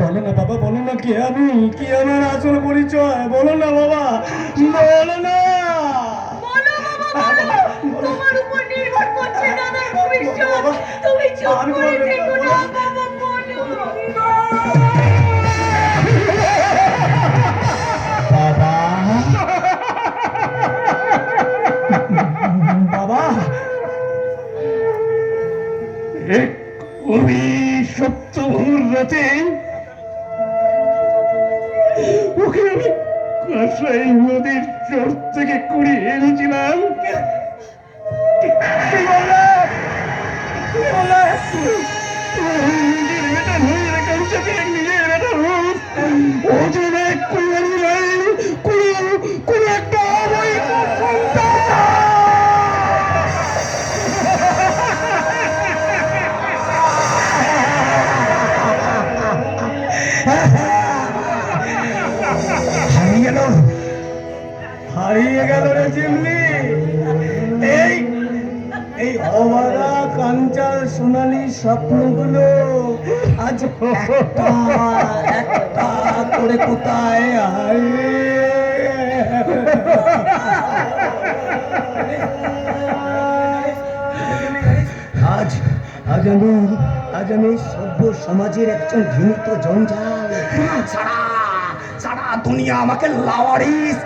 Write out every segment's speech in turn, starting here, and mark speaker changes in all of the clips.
Speaker 1: বলো না বাবা বলো না কে আমি? কি আমার আসল পরিচয়? বলো না বাবা বলো না।
Speaker 2: বাবা বলো। তোমার উপর নির্ভর করছে দাদার ভবিষ্যৎ। তুমি চুপ করে থেকো না বাবা। বলো।
Speaker 1: বাবা। বাবা। এক কবি রাতে কাঁসাই নদীর চোর থেকে কুড়িয়ে এনেছিলাম? নিজের বেটা নই রে নিজের বেটা রূপ সোনালি স্বপ্নগুলো আজ একটা করে কোথায় আজ আজ আমি আজ আমি সভ্য সমাজের একজন ঘৃণিত জঞ্জাল। সারা সারা দুনিয়া আমাকে লাওয়ারিস।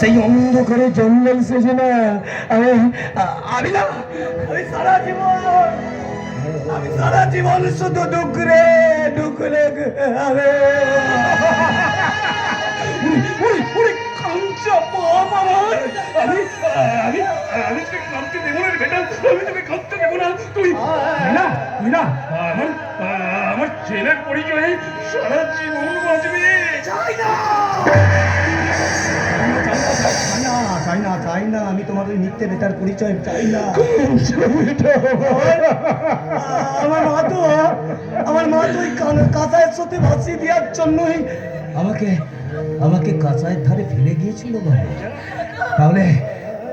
Speaker 1: সেই অন্ধকারে জঙ্গল সেজে না আমি আমি না, আমি সারা জীবন, আমি সারা জীবন শুধু ডুকরে ডুকরে দুঃখ আমার সারা জীবন বাঁচবে চাই না না আমি তোমার ওই মিথ্যে বেটার পরিচয় চাই না আমার মা তো আমার মা তো ওই কাঁসাইয়ের সাথে ভাসিয়ে দেওয়ার জন্যই আমাকে আমাকে কাঁসাইয়ের ধারে ফেলে গিয়েছিল তাহলে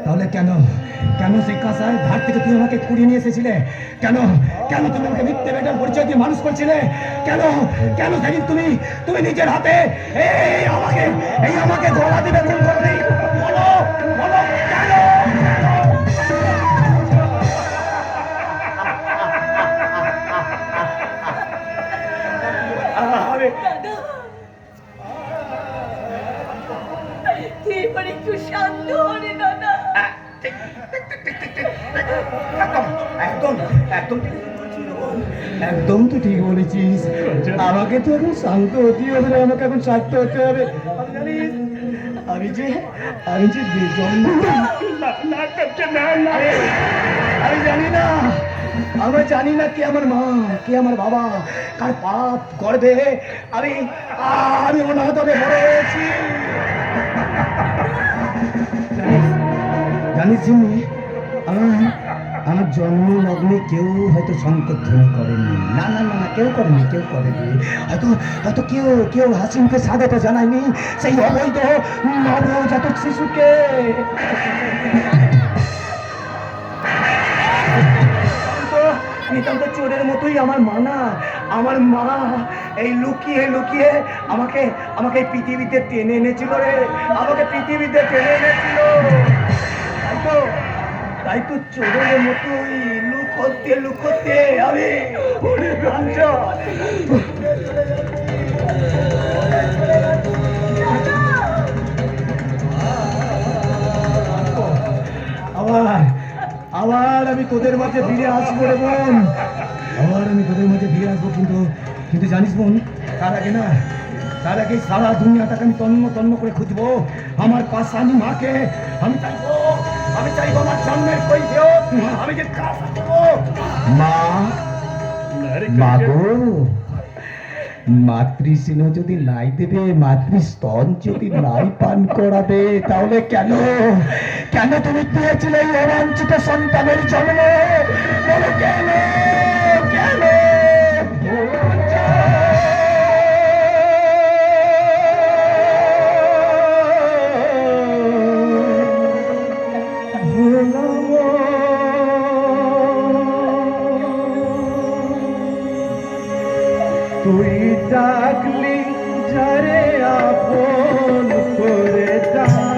Speaker 1: তাহলে কেন কেন সেই কাঁচায় ধার থেকে তুমি আমাকে কুড়িয়ে নিয়ে এসেছিলে? কেন কেন তুমি আমাকে মিথ্যে বেটার পরিচয় দিয়ে মানুষ করছিলে? কেন কেন সেদিন তুমি তুমি নিজের হাতে এই আমাকে এই আমাকে গলা দিবে বলো বলো। একদম তো ঠিক বলেছিস। আমাকে তো এখন শান্ত হতে হবে না, আমাকে এখন শান্ত হতে হবে। আমি যে আমি যে আমি জানি না আমি জানি না কে আমার মা, কে আমার বাবা, কার পাপ গর্বে। আমি আমি হয়ে বড় জানিস জানিস জিম্মি আমার জন্ম লগ্নে কেউ হয়তো সংকোধনী করেনি। না না না না, কেউ করেনি কেউ করেনি। হয়তো হয়তো কেউ কেউ হাসিমকে স্বাগত জানায়নি। সেই অবৈধ নবজাতক শিশুকে। নিতান্ত- চোরের মতোই আমার মা না আমার মা এই লুকিয়ে লুকিয়ে আমাকে আমাকে পৃথিবীতে টেনে এনেছিল রে। আমাকে পৃথিবীতে টেনে এনেছিল। তো তাই তো চোরের মতোই লুকোতে লুকোতে আমি আবার আবার আমি তোদের মাঝে ফিরে আসব রে বোন। আবার আমি তোদের মাঝে ফিরে আসব কিন্তু কিন্তু জানিস বোন, তার আগে না, তার আগে সারা দুনিয়াটাকে আমি তন্ন তন্ন করে খুঁজবো। আমার পাশানি মাকে আমি চাইব আমি চাইব আমার জন্মের কই আমি যে মা মা গো। মাতৃস্নেহ যদি নাই দেবে মাতৃস্তন যদি নাই পান করাবে তাহলে কেন? কেন তুমি দিয়েছিলে এই অবাঞ্ছিত সন্তানের জন্ম? কেন? তুই
Speaker 3: ডাকলি ঝরে আপন করে ডাক